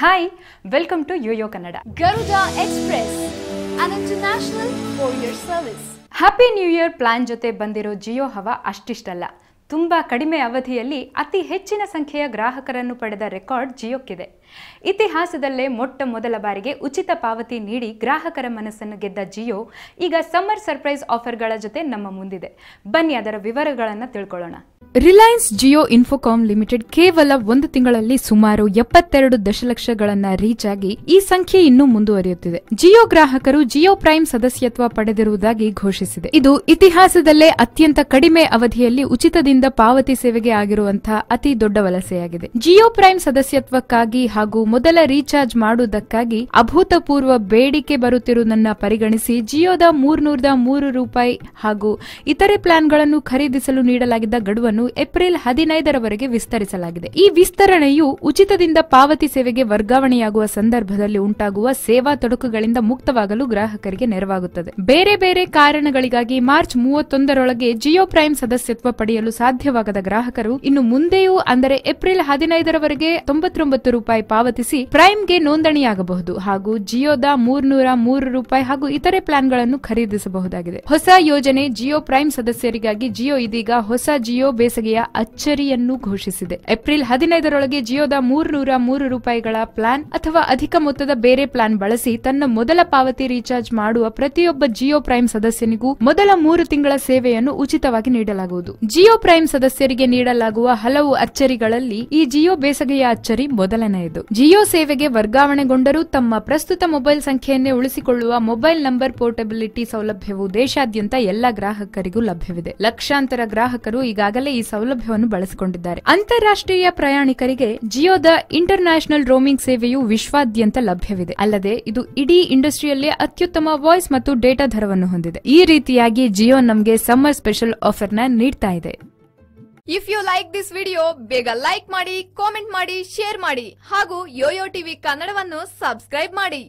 Hi welcome to Yoyo Kannada Garuda Express, an international year service happy new year plan ಜೊತೆ ಬಂದಿರೋ ಜಿಯೋ ಹವಾ ಅಷ್ಟಿಷ್ಟಲ್ಲ. ತುಂಬ ಕಡಿಮೆ ಅವಧಿಯಲ್ಲಿ ಅತಿ ಹೆಚ್ಚಿನ ಸಂಖ್ಯೆಯ ಗ್ರಾಹಕರನ್ನು ಪಡೆದ ರೆಕಾರ್ಡ್ ಜಿಯೋಕ್ಕಿದೆ ಇತಿಹಾಸದಲ್ಲೇ ಮೊಟ್ಟ ಮೊದಲ ಬಾರಿಗೆ ಉಚಿತ ಪಾವತಿ ನೀಡಿ ಗ್ರಾಹಕರ ಮನಸ್ಸನ್ನು ಗೆದ್ದ ಜಿಯೋ ಈಗ ಸಮ್ಮರ್ ಸರ್ಪ್ರೈಸ್ ಆಫರ್ಗಳ ಜೊತೆ ನಮ್ಮ ಮುಂದಿದೆ. ಬನ್ನಿ ಅದರ ವಿವರಗಳನ್ನು ತಿಳ್ಕೊಳ್ಳೋಣ. ರಿಲಯನ್ಸ್ ಜಿಯೋ ಇನ್ಫೋಕಾಮ್ ಲಿಮಿಟೆಡ್ ಕೇವಲ ಒಂದು ತಿಂಗಳಲ್ಲಿ ಸುಮಾರು ಎಪ್ಪತ್ತೆರಡು ದಶಲಕ್ಷಗಳನ್ನ ರೀಚ್ ಆಗಿ ಈ ಸಂಖ್ಯೆ ಇನ್ನೂ ಮುಂದುವರಿಯುತ್ತಿದೆ. ಜಿಯೋ ಗ್ರಾಹಕರು ಜಿಯೋ ಪ್ರೈಮ್ ಸದಸ್ಯತ್ವ ಪಡೆದಿರುವುದಾಗಿ ಘೋಷಿಸಿದೆ. ಇದು ಇತಿಹಾಸದಲ್ಲೇ ಅತ್ಯಂತ ಕಡಿಮೆ ಅವಧಿಯಲ್ಲಿ ಉಚಿತದಿಂದ ಪಾವತಿ ಸೇವೆಗೆ ಆಗಿರುವಂತಹ ಅತಿ ದೊಡ್ಡ ವಲಸೆಯಾಗಿದೆ. ಜಿಯೋ ಪ್ರೈಮ್ ಸದಸ್ಯತ್ವಕ್ಕಾಗಿ ಹಾಗೂ ಮೊದಲ ರೀಚಾರ್ಜ್ ಮಾಡುವುದಕ್ಕಾಗಿ ಅಭೂತಪೂರ್ವ ಬೇಡಿಕೆ ಬರುತ್ತಿರುವುದನ್ನ ಪರಿಗಣಿಸಿ ಜಿಯೋದ ಮೂರ್ನೂರದ ಮೂರು ರೂಪಾಯಿ ಹಾಗೂ ಇತರೆ ಪ್ಲಾನ್ಗಳನ್ನು ಖರೀದಿಸಲು ನೀಡಲಾಗಿದ್ದ ಗಡುವನ್ನು ಏಪ್ರಿಲ್ ಹದಿನೈದರವರೆಗೆ ವಿಸ್ತರಿಸಲಾಗಿದೆ. ಈ ವಿಸ್ತರಣೆಯು ಉಚಿತದಿಂದ ಪಾವತಿ ಸೇವೆಗೆ ವರ್ಗಾವಣೆಯಾಗುವ ಸಂದರ್ಭದಲ್ಲಿ ಉಂಟಾಗುವ ಸೇವಾ ತೊಡಕುಗಳಿಂದ ಮುಕ್ತವಾಗಲು ಗ್ರಾಹಕರಿಗೆ ನೆರವಾಗುತ್ತದೆ. ಬೇರೆ ಬೇರೆ ಕಾರಣಗಳಿಗಾಗಿ ಮಾರ್ಚ್ ಮೂವತ್ತೊಂದರೊಳಗೆ ಜಿಯೋ ಪ್ರೈಮ್ ಸದಸ್ಯತ್ವ ಪಡೆಯಲು ಸಾಧ್ಯವಾಗದ ಗ್ರಾಹಕರು ಇನ್ನು ಮುಂದೆಯೂ ಅಂದರೆ ಏಪ್ರಿಲ್ ಹದಿನೈದರವರೆಗೆ ತೊಂಬತ್ತೊಂಬತ್ತು ರೂಪಾಯಿ ಪಾವತಿಸಿ ಪ್ರೈಮ್ಗೆ ನೋಂದಣಿಯಾಗಬಹುದು ಹಾಗೂ ಜಿಯೋದ ಮೂರ್ನೂರ ಮೂರು ರೂಪಾಯಿ ಹಾಗೂ ಇತರೆ ಪ್ಲಾನ್ಗಳನ್ನು ಖರೀದಿಸಬಹುದಾಗಿದೆ. ಹೊಸ ಯೋಜನೆ ಜಿಯೋ ಪ್ರೈಮ್ ಸದಸ್ಯರಿಗಾಗಿ ಜಿಯೋ ಇದೀಗ ಹೊಸ ಜಿಯೋ ಬೇಸಗೆಯ ಅಚ್ಚರಿಯನ್ನು ಘೋಷಿಸಿದೆ. ಏಪ್ರಿಲ್ ಹದಿನೈದರೊಳಗೆ ಜಿಯೋದ ಮೂರ್ನೂರ ಮೂರು ರೂಪಾಯಿಗಳ ಪ್ಲಾನ್ ಅಥವಾ ಅಧಿಕ ಮೊತ್ತದ ಬೇರೆ ಪ್ಲಾನ್ ಬಳಸಿ ತನ್ನ ಮೊದಲ ಪಾವತಿ ರೀಚಾರ್ಜ್ ಮಾಡುವ ಪ್ರತಿಯೊಬ್ಬ ಜಿಯೋ ಪ್ರೈಮ್ ಸದಸ್ಯನಿಗೂ ಮೊದಲ ಮೂರು ತಿಂಗಳ ಸೇವೆಯನ್ನು ಉಚಿತವಾಗಿ ನೀಡಲಾಗುವುದು. ಜಿಯೋ ಪ್ರೈಮ್ ಸದಸ್ಯರಿಗೆ ನೀಡಲಾಗುವ ಹಲವು ಅಚ್ಚರಿಗಳಲ್ಲಿ ಈ ಜಿಯೋ ಬೇಸಗೆಯ ಅಚ್ಚರಿ ಮೊದಲನೆಯದು. ಜಿಯೋ ಸೇವೆಗೆ ವರ್ಗಾವಣೆಗೊಂಡರೂ ತಮ್ಮ ಪ್ರಸ್ತುತ ಮೊಬೈಲ್ ಸಂಖ್ಯೆಯನ್ನೇ ಉಳಿಸಿಕೊಳ್ಳುವ ಮೊಬೈಲ್ ನಂಬರ್ ಪೋರ್ಟಬಿಲಿಟಿ ಸೌಲಭ್ಯವು ದೇಶಾದ್ಯಂತ ಎಲ್ಲ ಗ್ರಾಹಕರಿಗೂ ಲಭ್ಯವಿದೆ. ಲಕ್ಷಾಂತರ ಗ್ರಾಹಕರು ಈಗಾಗಲೇ ಈ ಸೌಲಭ್ಯವನ್ನು ಬಳಸಿಕೊಂಡಿದ್ದಾರೆ. ಅಂತಾರಾಷ್ಟ್ರೀಯ ಪ್ರಯಾಣಿಕರಿಗೆ ಜಿಯೋದ ಇಂಟರ್ ರೋಮಿಂಗ್ ಸೇವೆಯು ವಿಶ್ವಾದ್ಯಂತ ಲಭ್ಯವಿದೆ. ಅಲ್ಲದೆ ಇದು ಇಡೀ ಇಂಡಸ್ಟ್ರಿಯಲ್ಲೇ ಅತ್ಯುತ್ತಮ ವಾಯ್ಸ್ ಮತ್ತು ಡೇಟಾ ದರವನ್ನು ಹೊಂದಿದೆ. ಈ ರೀತಿಯಾಗಿ ಜಿಯೋ ನಮಗೆ ಸಮ್ಮರ್ ಸ್ಪೆಷಲ್ ಆಫರ್ನ ನೀಡ್ತಾ ಇದೆ. If you like this video ಬೇಗ ಲೈಕ್ ಮಾಡಿ ಕಾಮೆಂಟ್ ಮಾಡಿ ಶೇರ್ ಮಾಡಿ ಹಾಗೂ ಯೋಯೋ ಟಿವಿ ಕನ್ನಡವನ್ನು ಸಬ್ಸ್ಕ್ರೈಬ್ ಮಾಡಿ.